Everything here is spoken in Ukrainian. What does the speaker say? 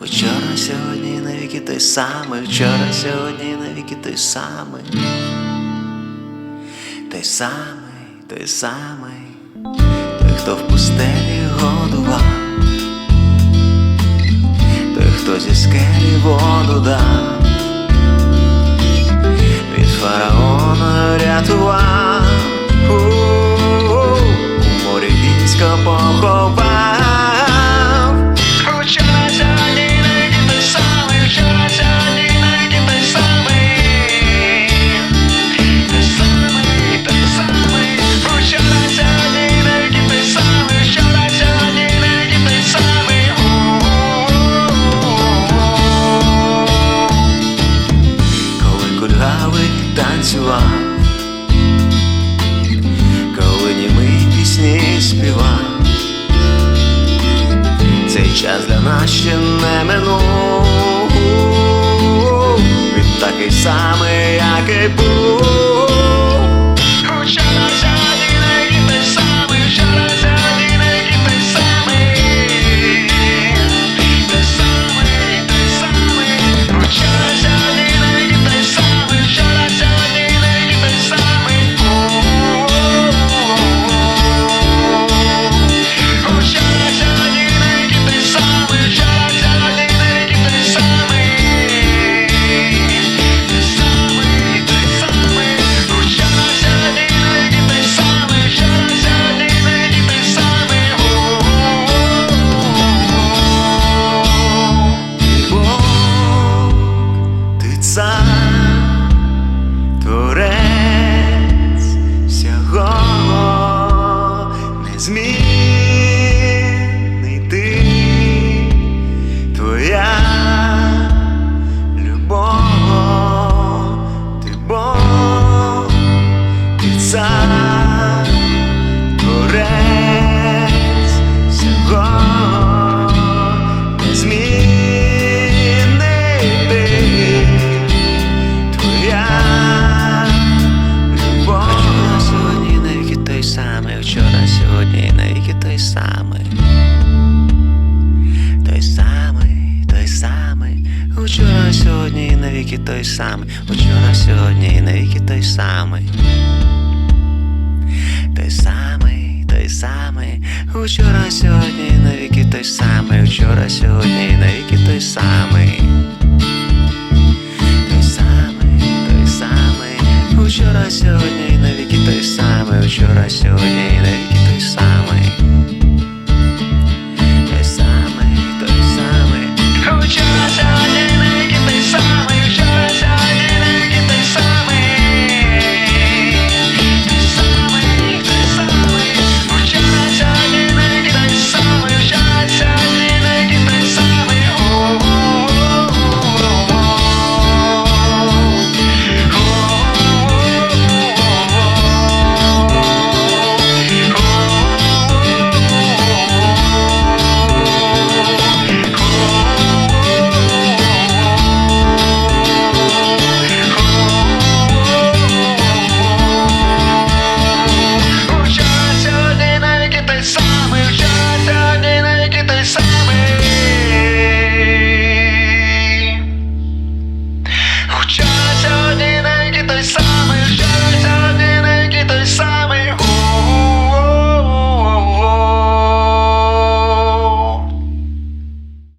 Вчора, сьогодні, навіки той самий, вчора, сьогодні, навіки той самий, той самий, той самий, той, хто в пустелі годував, той, хто зі скелі воду дав, від фараона рятував, співав, цей час для нас ще не минув. Він такий самий, як і був. Цар, творець всього незмінний ти, твоя любов. Вчора, сьогодні, навіки той самий, вчора, сьогодні, навіки той самий. Той самий, той самий, вчора, сьогодні, навіки той самий, вчора, сьогодні, і навіки той самий. Вчора, сьогодні, навіки той самий, вчора, сьогодні, навіки той самий. Той самий, той самий, вчора, сьогодні, навіки той самий, вчора, сьогодні, навіки.